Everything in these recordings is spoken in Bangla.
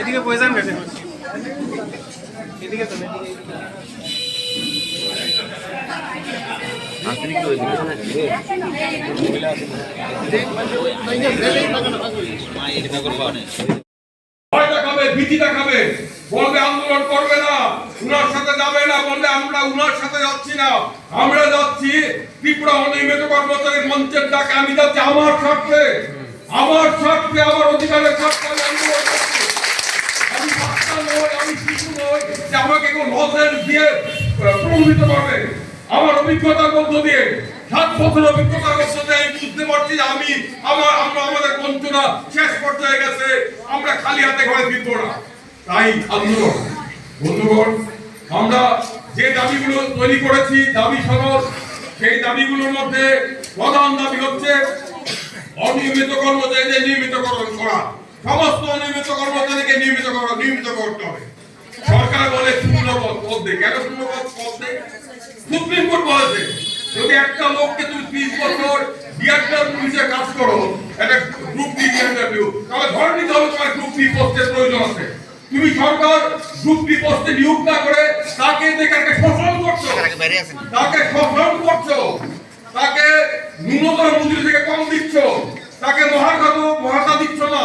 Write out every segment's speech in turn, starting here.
এদিকে বয়ে যান কেন এদিকে তো বলবে আন্দোলন করবে না। উনার সাথে যাবে না। বললে আমরা উনার সাথে যাচ্ছি না। আমরা যাচ্ছি ত্রিপুরা অনিয়মিত কর্মচারী মঞ্চের ডাকে। আমি যাচ্ছি আমার স্বার্থে। আমার স্বার্থে, আমার অধিকারের স্বার্থে আমি আমি শিশু যে আমাকে কেউ দিয়ে প্রভাবিত করবে। আমার অভিজ্ঞতার মধ্য দিয়ে, সাত বছর অভিজ্ঞতার মধ্য দিয়ে আমি বুঝতে পারছি যে আমি, আমার, আমরা, আমাদের বঞ্চনা শেষ পর্যায়ে গেছে। আমরা খালি হাতে ঘরে ফিরবো না। তাই আন্দোলন বন্ধুগণ, আমরা যে দাবিগুলো তৈরি করেছি, দাবি সনদ, সেই দাবিগুলোর মধ্যে প্রধান দাবি হচ্ছে অনিয়মিত কর্মচারীদের নিয়মিতকরণ করা। সমস্ত অনিয়মিত কর্মচারীকে নিয়মিত নিয়মিত করতে হবে। সরকার বলে শূন্য পদ পদ দেয় কেন শূন্য পদ পদ দেয় সুপ্রিম কোর্ট বলেছে যদি একটা লোককে তুমি ত্রিশ বছর পুলিশে কাজ করো একটা গ্রুপ ডি ইন্টারভিউ তাহলে ধরে নিতে হবে তোমার গ্রুপ ডি পোস্টের প্রয়োজন আছে। তুমি সরকার গ্রুপ ডি পোস্টে নিয়োগ না করে তাকে দেখে শোষণ করছ। তাকে শোষণ করছ। তাকে ন্যূনতম মজুরি থেকে কম দিচ্ছ। তাকে মহাখাত মহাতা দিচ্ছ না।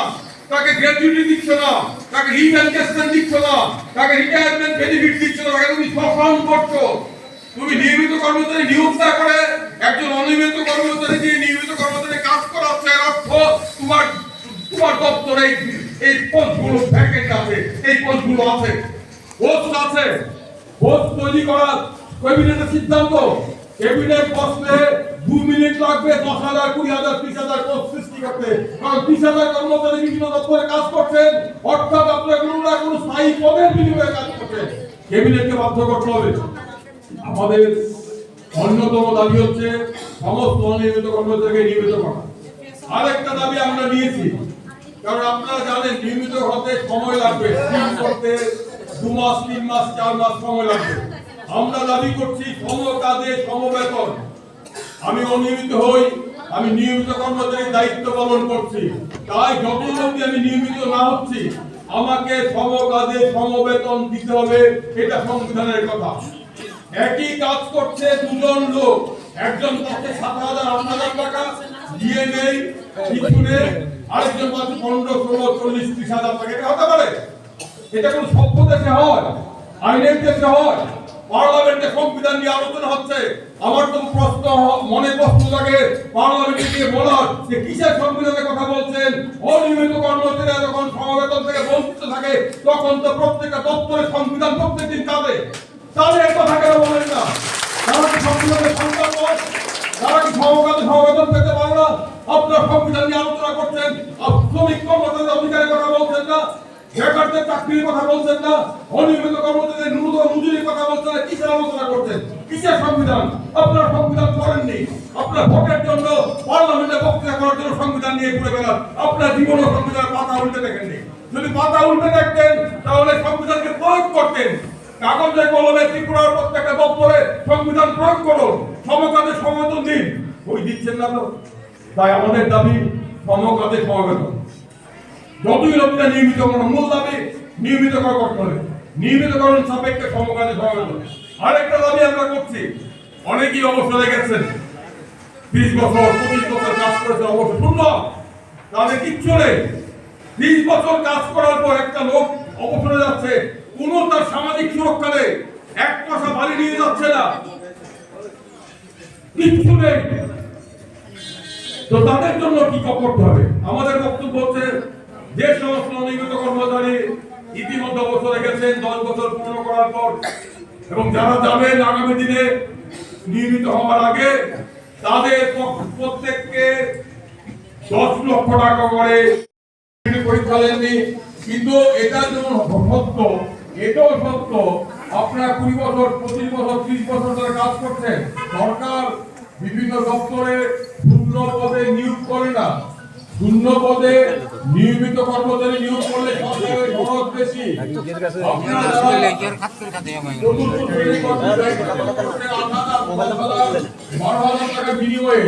তাকে গ্র্যাচুইটি দিচ্ছ না। তাকে রিভ্যালকেশন দিচ্ছ না। তাকে রিটায়ারমেন্ট বেনিফিট দিচ্ছ না। তাকে তুমি শোষণ করছ। তুমি নিয়মিত কর্মচারী নিয়োগ না করে একজন অনিয়মিত কর্মচারী দিয়ে নিয়মিত কর্মচারী কাজ করাচ্ছে, এর অর্থ তোমার তোমার দপ্তরে এই পদগুলো ভ্যাকেন্ট আছে, এই পদগুলো আছে। পোস্ট আছে। পোস্ট তৈরি করার ক্যাবিনেটের সিদ্ধান্ত। ক্যাবিনেট বসলে দু মিনিট লাগবে, দশ হাজার, কুড়ি হাজার, ত্রিশ হাজার পোস্ট সৃষ্টি করতে কারণ ত্রিশ হাজার কর্মচারী বিভিন্ন দপ্তরে কাজ করছেন, অর্থাৎ আপনার কোনো না কোনো স্থায়ী পদের বিনিময়ে কাজ করছেন। ক্যাবিনেটকে বাধ্য করতে হবে। আমাদের অন্যতম দাবি হচ্ছে সমস্ত অনিয়মিত কর্মচারীকে নিয়মিত করা। আরেকটা দাবি আমরা নিয়েছি কারণ আপনারা জানেন নিয়মিত হতে সময় লাগবে। করতে দু মাস, তিন মাস, চার মাস সময় লাগবে। আমরা দাবি করছি সম কাজে সমবেতন। আমি অনিয়মিত হই, আমি নিয়মিত কর্মচারীর দায়িত্ব পালন করছি। তাই যতদিন অবধি আমি নিয়মিত না হচ্ছি, আমাকে সম কাজে সমবেতন দিতে হবে, এটা সংবিধানের কথা। একই কাজ করছে দুজন লোক। একজন পাচ্ছে সাত হাজার আট হাজার টাকা দিয়ে নেই, কিছু আরেকজন পাচ্ছে পনেরো, ষোলো, চল্লিশ, ত্রিশ হাজার টাকা। এটা হতে পারে। এটা কোন সভ্য দেশে হয়, আইনের দেশে হয়। পার্লামেন্টে সংবিধান নিয়ে আলোচনা হচ্ছে। আমার তো প্রশ্ন, মনে প্রশ্ন লাগে পার্লামেন্টে গিয়ে বলার যে কিসের সংবিধানের কথা বলছেন, অনিয়মিত কর্মচারীরা যখন সমবেতন থেকে বঞ্চিত থাকে, তখন তো প্রত্যেকটা দপ্তরের সংবিধান প্রত্যেকদিন কাঁদে তাদের কথা কেন বলেন না। তারা কি সংবিধানের সন্তান তারা কি সমবেতন পেতে পারে না, আপনার সংবিধান নিয়ে আলোচনা করছেন শ্রমিক কর্মচারীদের অধিকারের কথা বলছেন না। বেকারদের চাকরির কথা বলছেন না, অনিয়মিত কর্মচারীদের ন্যূনতম মজুরির কথা বলছেন না, কিসের আলোচনা করছেন? কিসের সংবিধান? আপনার সংবিধান করেননি আপনার ভোটের জন্য পার্লামেন্টে বক্তৃতা করার জন্য সংবিধান নিয়ে ঘুরে বেড়ান। আপনার জীবনও সংবিধান পাতা উল্টে দেখেননি। যদি পাতা উল্টে দেখতেন, তাহলে সংবিধানকে প্রয়োগ করতেন। কাগজে কলমে ত্রিপুরার প্রত্যেকটা দপ্তরে সংবিধান প্রয়োগ করুন। সমকাজে সমবেতন দিন। ওই দিচ্ছেন না তো? তাই আমাদের দাবি, সমকাজে সমবেতন যতই লোকটা নিয়মিত করা, মূল দাবি নিয়মিত করা করতে হবে নিয়মিতকরণ সাপেক্ষে সমকাজে সমবেতন আরেকটা দাবি আমরা করছি, অনেকেই অবসরে গেছেন বিশ বছর, পঁচিশ বছর কাজ করেছে অবসর শূন্য। তাদের কিচ্ছু নেই। বিশ বছর কাজ করার পর একটা লোক অবসরে যাচ্ছে, কোনো তার সামাজিক সুরক্ষা নেই, এক পয়সা বাড়ি নিয়ে যাচ্ছে না। কিচ্ছু নেই। তো তাদের জন্য কি করতে হবে? আমাদের বক্তব্য হচ্ছে যে সমস্ত অনিয়মিত কর্মচারী ইতিমধ্যে অবসরে গেছেন, দশ বছর পূর্ণ করার পর, এবং যারা যাবেন আগামী দিনে নিয়মিত হওয়ার আগে, তাদের প্রত্যেককে দশ লক্ষ টাকা করে পরীক্ষা কিন্তু এটা যেমন সত্য, এটাও সত্য, আপনারা কুড়ি বছর, পঁচিশ বছর, ত্রিশ বছর ধরে কাজ করছেন, সরকার বিভিন্ন দপ্তরে শূন্য পদে নিয়োগ করে না। শূন্য পদে নিয়মিত কর্মচারী নিয়োগ করলে সরকারের বিনিময়ে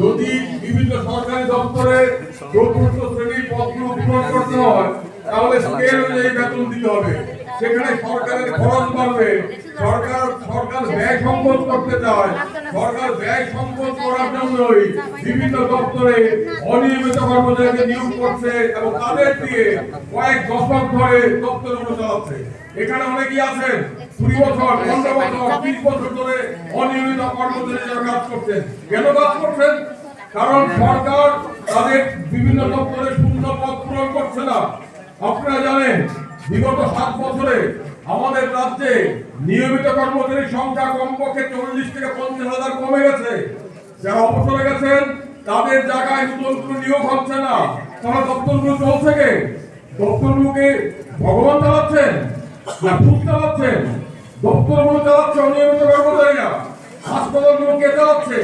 যদি বিভিন্ন সরকারি দপ্তরে চতুর্থ শ্রেণির পদগুলো পূরণ করতে হয়, তাহলে স্কেল অনুযায়ী বেতন দিতে হবে। সেখানে সরকারের খরচ বাড়বে সরকার সরকার ব্যয় সংকোচ করতে চায়। সরকার ব্যয় সংকোচ করার জন্যই বিভিন্ন দপ্তরে অনিয়মিত কর্মচারীদের নিয়োগ করছে এবং তাদের দিয়ে কয়েক দশক ধরে দপ্তরগুলো চালাচ্ছে। এখানে অনেকেই আছেন, কুড়ি বছর পনেরো বছর বিশ বছর ধরে অনিয়মিত কর্মচারী যারা কাজ করছেন। কেন কাজ করছেন? কারণ সরকার তাদের বিভিন্ন দপ্তরে শূন্য পদ পূরণ করছে না। আপনারা জানেন বিগত সাত বছরে আমাদের রাজ্যে নিয়মিত কর্মচারীর সংখ্যা কমপক্ষে চল্লিশ থেকে পঞ্চাশ হাজার কমে গেছে। যারা অবসরে গেছেন, তাদের জায়গায় নতুন কোনো নিয়োগ হচ্ছে না। তারা দপ্তরগুলো চলছে কে দপ্তরগুলোকে ভগবান চালাচ্ছেন না ভূত চালাচ্ছেন? দপ্তরগুলো চালাচ্ছে অনিয়মিত কর্মচারীরা। হাসপাতালগুলো কে চালাচ্ছে?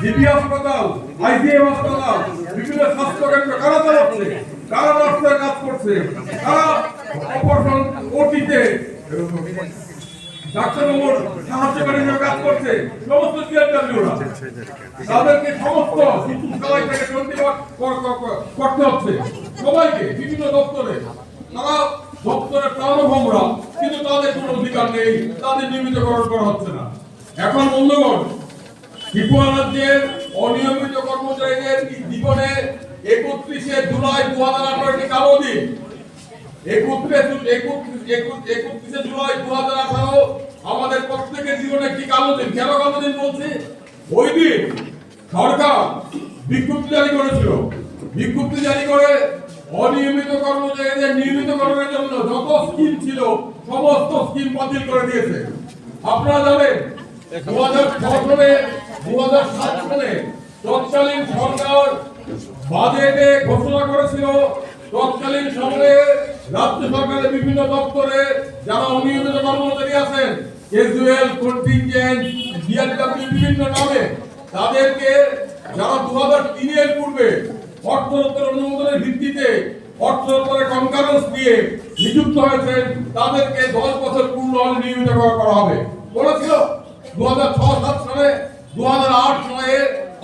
জিবি হাসপাতাল, আইজিএম হাসপাতাল, বিভিন্ন স্বাস্থ্য কেন্দ্র কারা চালাচ্ছে? কারা নার্সের কাজ করছে? কারা অপারেশন ওটিতে তাদের কোনো অধিকার নেই। তাদের নিয়মিতকরণ করা হচ্ছে না। এখন বন্ধুগণ ত্রিপুরা রাজ্যের অনিয়মিত কর্মচারীদের জীবনে একত্রিশে জুলাই দু হাজার আঠারো একটি কালো দিন। একত্রিশে জুলাই দু হাজার আঠারো, আমাদের প্রত্যেকের জীবনে একটি কালো দিন? কেন কালো দিন বলছি? ওই দিন সরকার বিজ্ঞপ্তি জারি করেছিল। বিজ্ঞপ্তি জারি করে অনিয়মিত কর্মচারীদের নিয়মিতকরণের জন্য যত স্কিম ছিল, সমস্ত স্কিম বাতিল করে দিয়েছে। আপনারা জানেন দু হাজার সালে দু হাজার সাত সালে তৎকালীন সরকার বাজেটে ঘোষণা করেছিল, তৎকালীন সময়ে রাজ্য সরকারের বিভিন্ন দপ্তরে যারা অনিয়মিত কর্মচারী আছেন ক্যাজুয়াল কন্টিনজেন্ট বিভিন্ন নামে, তাদেরকে যারা দু হাজার তিনের পূর্বে অর্থ দপ্তর অনুমোদনের ভিত্তিতে অর্থ দপ্তরের কনকারেন্স দিয়ে নিযুক্ত হয়েছেন, তাদেরকে দশ বছর পূর্ণ হলে নিয়মিত করা হবে। বলেছিল দু হাজার ছ সাত সালে দু হাজার আট সালে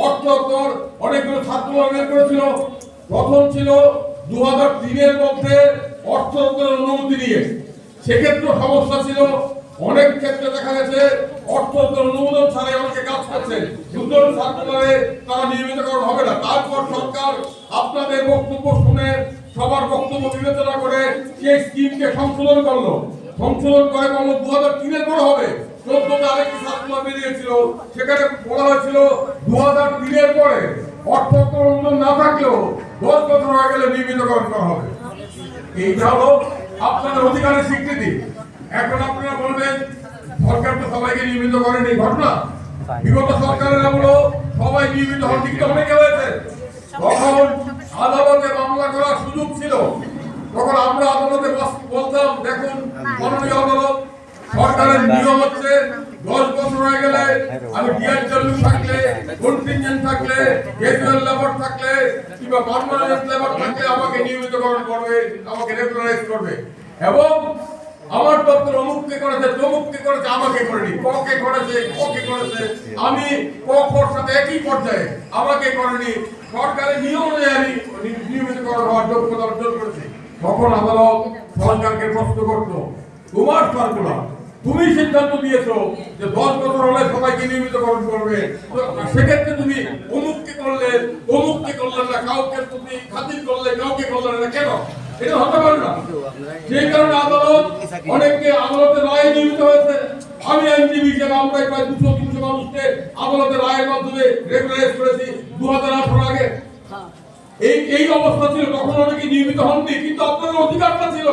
অর্থ দপ্তর অনেকগুলো ছাত্র বের করেছিল। প্রথম ছিল দু হাজার তিনের মধ্যে অর্থ অনুমতি নিয়ে সেক্ষেত্রে সমস্যা ছিল, অনেক ক্ষেত্রে দেখা গেছে অর্থ অনুমোদন ছাড়াই অনেকে কাজ করছে সুতরাং সার্কুলারে তারা নিয়মিতকরণ হবে না। তারপর সরকার আপনাদের বক্তব্য শুনে সবার বক্তব্য বিবেচনা করে সেই স্কিমকে সংশোধন করল। সংশোধন করে বলল দু হাজার তিনের পর হবে। চোদ্দতে আরেকটি সার্কুলার বেরিয়েছিল। সেখানে বলা হয়েছিল দু হাজার তিনের পরে অর্থ অনুমোদন না থাকলেও দশ বছর হয়ে গেলে নিয়মিতকরণ করা হবে। এইটা হলো আপনাদের অধিকারের স্বীকৃতি। এখন আপনারা বলবেন সরকার তো সবাইকে নিয়মিত করেনি ঘটনা। বিগত সরকারের আমলো সবাই নিয়মিত হন কিন্তু অনেকে হয়েছে। তখন আদালতে মামলা করার সুযোগ ছিল। তখন আমরা আদালতে বলতাম দেখুন মাননীয় আদালত সরকারের নিয়ম হচ্ছে দশ বছর হয়ে গেলে আমি থাকলে কন্টিনজেন্ট থাকলে ক্যাজুয়াল লেবার থাকলে, কিংবা পার্মানেন্ট লেবার থাকলে আমাকে নিয়মিতকরণ করবে, আমাকে করবে। এবং আমার দপ্তর অমুককে করেছে তমুককে করেছে, আমাকে করেনি ককে করেছে ককে করেছে, আমি সাথে একই পর্যায়ে আমাকে করেনি সরকারের নিয়ম অনুযায়ী আমি নিয়মিতকরণ হওয়ার যোগ্যতা অর্জন করেছি। তখন আদালত সরকারকে প্রশ্ন করতো, তোমার সার্কুলার তুমি সিদ্ধান্ত দিয়েছ যে দশ বছর হলে সবাইকে নিয়মিতকরণ করবে। সেক্ষেত্রে তুমি অমুককে করলে অমুককে করলে না, কাউকে তুমি খাতির করলে, কাউকে করলে না, কেন? এটা হতে পারে না। সেই কারণে আদালত অনেককে আদালতের নিয়মিত হয়েছে। আমি আইনজীবী হিসেবে আমরা প্রায় দুশো তিনশো মানুষকে আদালতের রায়ের মাধ্যমে করেছি দু হাজার আঠারো আগে। এই এই অবস্থা ছিল, তখন অনেকে নিয়মিত হননি, কিন্তু আপনাদের অধিকারটা ছিল।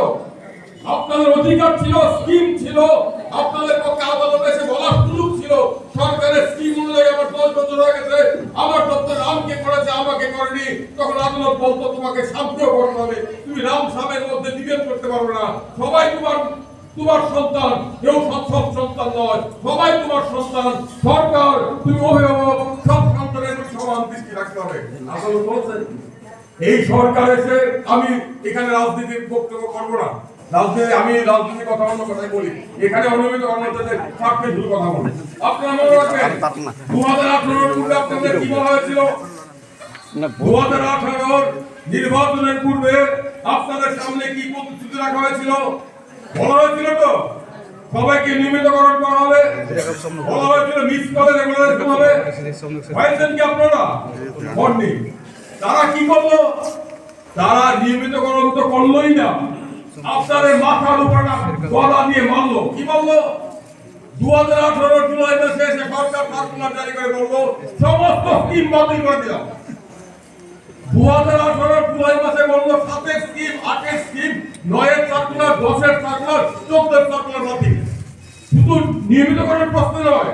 আপনাদের অধিকার ছিল স্কিম ছিল আপনাদের পক্ষে আদালতে এসে বলার সুযোগ ছিল। সরকারের স্কিম অনুযায়ী আমার দশ বছর হয়ে গেছে। আমার দপ্তর রামকে করেছে, আমাকে করেনি। তখন আদালত বলতো, তোমাকে করতে হবে। তুমি রাম সামের মধ্যে ডিবেট করতে পারবে না। সবাই তোমার তোমার সন্তান। কেউ সন্তান নয়। সবাই তোমার সন্তান। সরকার, তুমি অভিভাবক, সব সন্তানের সমান দৃষ্টি রাখতে হবে। আদালত বলছেন, এই সরকার এসে আমি এখানে রাজনীতির বক্তব্য করব না। রাজনীতি আমি রাজনীতি কথা অন্য কথাই বলি। এখানে অনিয়মিত কর্মচারীদের স্বার্থে শুধু কথা বলি। আপনারা মনে রাখবেন দু হাজার আঠারোর পূর্বে আপনাদের কি বলা হয়েছিল? দু হাজার আঠারোর নির্বাচনের পূর্বে আপনাদের সামনে কি প্রতিশ্রুতি রাখা হয়েছিল? বলা হয়েছিল তো? সবাইকে নিয়মিতকরণ করা হবে। বলা হয়েছিল মিস হবে। হয়েছেন কি আপনারা? তারা কি করল? তারা নিয়মিতকরণ তো করলোই না। আপনাদের মাথার উপর গলা দিয়ে মারলো। কি বলল? দু হাজার আঠারো জুলাই মাসে এসে সরকার সার্কুলার জারি করে বলল, সমস্ত স্কিম বাতিল করে দিলাম। দু হাজার আঠারো জুলাই মাসে বলল, সাতের স্কিম আটের স্কিম নয়ের সার্কুলার দশের সার্কুলার চোদ্দের সার্কুলার বাতিল। শুধু নিয়মিত করার প্রশ্ন নয়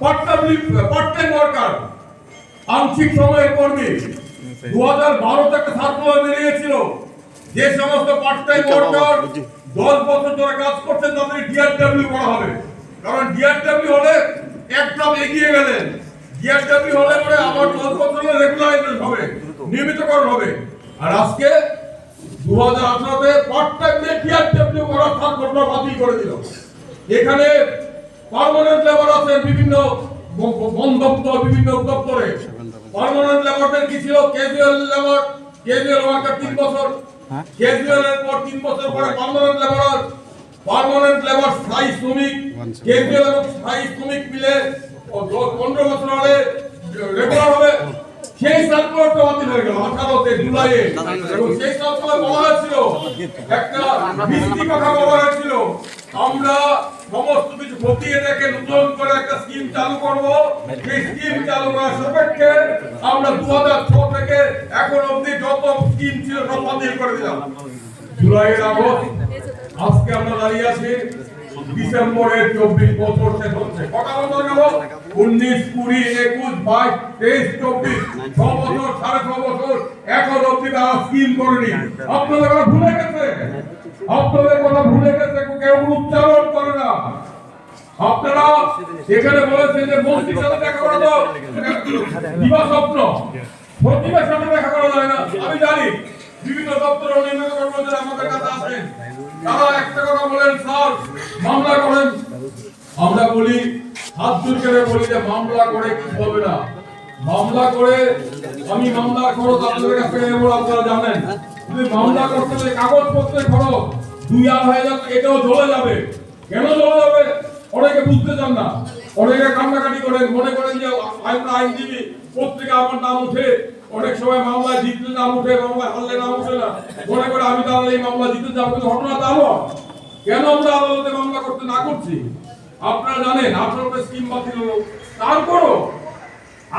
পার্ট টাইম ওয়ার্কার আংশিক সময়ের কর্মী। দু হাজার বারোতে একটা সার্কুলার বেরিয়েছিল। যে সমস্ত পার্ট টাইম ওয়ার্কার দশ বছর ধরে কাজ করছেন তাদের ডিআরডব্লিউ করা হবে। কারণ ডিআরডব্লিউ হলে একদম এগিয়ে গেলেন। ডিআরডব্লিউ হলে পরে আবার দশ বছরের রেগুলারাইজেশন হবে নিয়মিতকরণ হবে। আর আজকে দু হাজার আঠারোতে পার্ট টাইম ডিআরডব্লিউ করার সার্কুলার বাতিল করে দিল। এখানে পার্মানেন্ট লেবার আছে বিভিন্ন বন দপ্তর বিভিন্ন দপ্তরে। পার্মানেন্ট লেবারদের কি ছিল? ক্যাজুয়াল লেবার ক্যাজুয়াল ওয়ার্কার তিন বছর। ক্যাজুয়াল পর তিন বছর পরে পার্মানেন্ট লেবার পার্মানেন্ট লেবার স্থায়ী শ্রমিক ক্যাজুয়াল এবং স্থায়ী শ্রমিক মিলে পনেরো বছর হলে রেগুলার হবে। সেই সার্কুলারটা বাতিল হয়ে গেল আঠারোতে জুলাইয়ে। এবং সেই সার্কুলার বলা হয়েছিল একটা মিষ্টি কথা বলা হয়েছিল। আমরা সমস্ত কিছু খতিয়ে দেখে নতুন করে একটা স্কিম চালু করব। সেই স্কিম চালু করার সাপেক্ষে আমরা দু হাজার ছ থেকে এখন অবধি যত স্কিম ছিল সব বাতিল করে দিলাম। জুলাইয়ের আগস্ট, আজকে আমরা দাঁড়িয়ে আছি। ডিসেম্বরের চব্বিশ বছর শেষ হচ্ছে। কটা বছর গেল উনিশ, কুড়ি, একুশ, বাইশ, তেইশ, চব্বিশ। ছ বছর, সাড়ে ছ বছর, এখন অব্দি তারা স্কিম করেনি। আপনাদের কথা ভুলে গেছে? আপনাদের কথা ভুলে গেছে, কেউ উচ্চারণ করে না। আপনারা সেখানে বলেছেন যে মন্ত্রীর সাথে দেখা করা তো দিবা স্বপ্ন। সচিবের সাথে দেখা করা যায় না। আমি জানি বিভিন্ন দপ্তরে কর্মচারী আমাদের কাছে আসেন তারা একটা কথা বলেন, স্যার, মামলা করেন। আমরা বলি, হাত জোর বলি যে মামলা করে কি হবে না। মামলা করে, আমি মামলা করো আপনাদের কাছ আপনারা জানেন। যদি মামলা করতে হলে কাগজপত্রের খরচ। দুই আর হয়ে যাবে এটাও জ্বলে যাবে। কেন জ্বলে যাবে? অনেকে বুঝতে চান না। অনেকে কান্নাকাটি করেন, মনে করেন যে আমরা আইনজীবী, পত্রিকা আমার নাম উঠে অনেক সময় মামলা জিতলে নাম উঠে মামলা হারলে নাম উঠে না। মনে করে আমি তাহলে এই মামলা জিতে যাব, কিন্তু ঘটনা তা নয়। কেন আমরা আদালতে মামলা করতে না করছি? আপনারা জানেন আঠারোটা স্কিম বাতিল হলো। তারপরও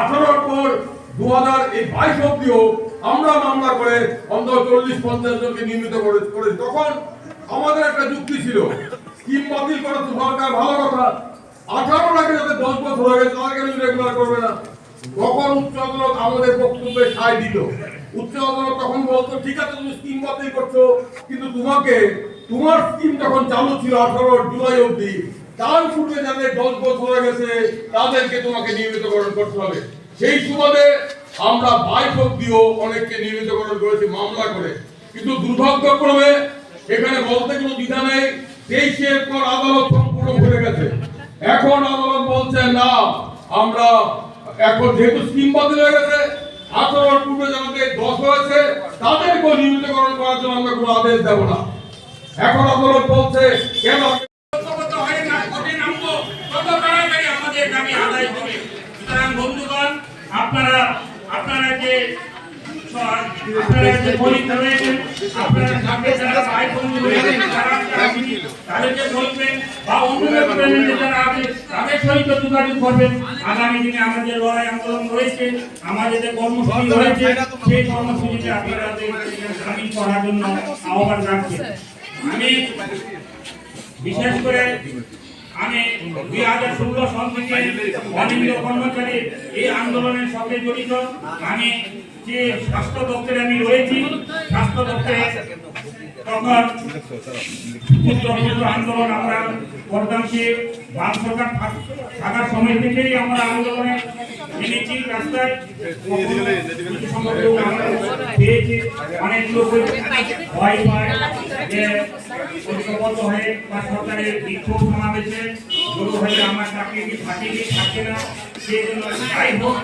আঠারোর পর দু হাজার এই বাইশ অব্দিও আমরা মামলা করে অন্তত চল্লিশ, পঞ্চাশ জনকে নিয়মিত করেছি। তখন আমাদের একটা যুক্তি ছিল স্কিম বাতিল করে তো সরকার ভালো কথা। আঠারো লাখে যাতে দশ বছর হয়ে গেছে তাদেরকে রেগুলার করবে না। তখন উচ্চ আদালত আমাদের বক্তব্যে সায় দিল। উচ্চ আদালত তখন বলতো, ঠিক আছে, তুমি স্কিম বাতিল করছ, কিন্তু তোমাকে তোমার স্কিম যখন চালু ছিল আঠারো জুলাই অবধি, তার পূর্বে যাদের দশ বছর হয়ে গেছে, তাদেরকে তোমাকে নিয়মিতকরণ করতে হবে। সেই সুবাদে আমরা বাইশ অব্দিও অনেককে নিয়মিতকরণ করেছি, মামলা করে। কিন্তু দুর্ভাগ্যক্রমে এখানে বলতে কোনো দ্বিধা নেই তেইশের পর আদালত সম্পূর্ণ ঘুরে গেছে। এখন আদালত বলছে, না, আমরা এখন যেহেতু স্কিম বাতিল হয়ে গেছে পূর্বে যাদের দশ হয়েছে তাদেরকেও নিয়মিতকরণ করার জন্য আমরা কোনো আদেশ দেব না। এখন আদালত বলছে, কেন। আপনারা আপনারা যে আপনারা যে গরিব রয়েছেন, তারা তাদেরকে বলবেন তাদের করবেন। আগামী দিনে আমাদের লড়াই আন্দোলন রয়েছে আমাদের যে কর্মসূচি রয়েছে আপনারা সামিল করার জন্য আহ্বান রাখছেন আমি বিশেষ করে আমি দুই হাজার ষোলো কর্মচারী এই আন্দোলনের সঙ্গে জড়িত। আমি যে স্বাস্থ্য দপ্তরে আমি রয়েছি, স্বাস্থ্য দপ্তরে তখন আন্দোলন আমরা করতাম কি বাম সরকার থাক- থাকার সময় আন্দোলনে নেমেছি রাস্তায়। অনেক লোক ভয় পায় যে ঐক্যবদ্ধ হয়ে সরকারের বিক্ষোভ সমাবেশে শুরু আমার চাকরি কি থাকে কি থাকে না। সেই জন্য যাই হোক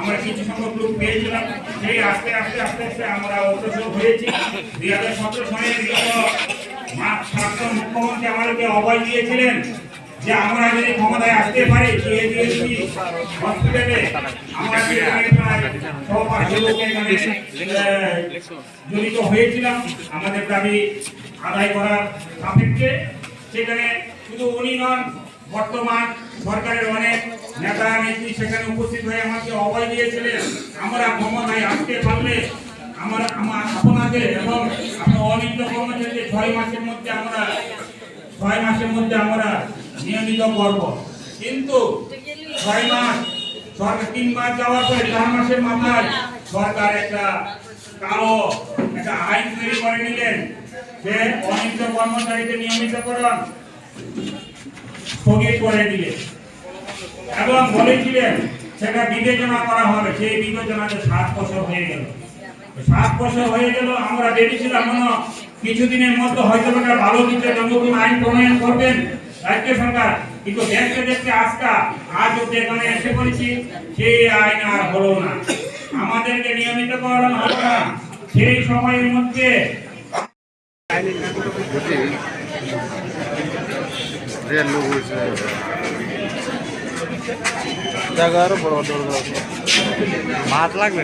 আমরা কিছু সংখ্যক লোক পেয়েছিলাম। সেই আস্তে আস্তে আস্তে আস্তে আমরা অগ্রসর হয়েছি। দুই হাজার সতেরো প্রাক্তন মুখ্যমন্ত্রী আমাদেরকে অভয় দিয়েছিলেন যে আমরা যদি ক্ষমতায় আসতে পারি হসপিটালে আমরা জড়িত হয়েছিলাম। আমাদের দাবি আদায় করার সাপেক্ষে। সেখানে শুধু উনি নন, বর্তমান সরকারের অনেক নেতা নেত্রী সেখানে উপস্থিত হয়ে আমাকে অভয় দিয়েছিলেন। আমরা ক্ষমতায় আসতে পারলে আমরা আমার আপনাদের এবং আপনার অনিত্য কর্মচারীদের ছয় মাসের মধ্যে আমরা ছয় মাসের মধ্যে আমরা নিয়মিত করব। কিন্তু ছয় মাস সরকার তিন মাস যাওয়ার পরে চার মাসের মাথায় সরকার একটা কালো, একটা আইন তৈরি করে নিলেন যে অনিত্য কর্মচারীদের নিয়মিতকরণ স্থগিত করে দিলেন। এবং বলেছিলেন, সেটা বিবেচনা করা হবে। সেই বিবেচনাতে সাত বছর হয়ে গেল। সাত বছর হয়ে গেল, আমরা ভেবেছিলাম মনে কিছুদিনের মধ্যে হয়তো একটা ভালো কিছু নতুন আইন প্রণয়ন করবেন। রাজ্য সরকার, কিন্তু দেখতে দেখতে আজকা, আজ অব্দি এখানে এসে পড়েছি, সেই আইন আর হলো না। আমাদেরকে নিয়মিত করানো হলো না। সেই সময়ের মধ্যে রেল লোক হয়েছে জায়গার বড় দরকার মাছ লাগবে?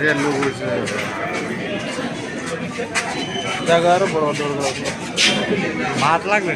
রেল লোক হয়েছে জায়গার বড় দরকার মাছ লাগবে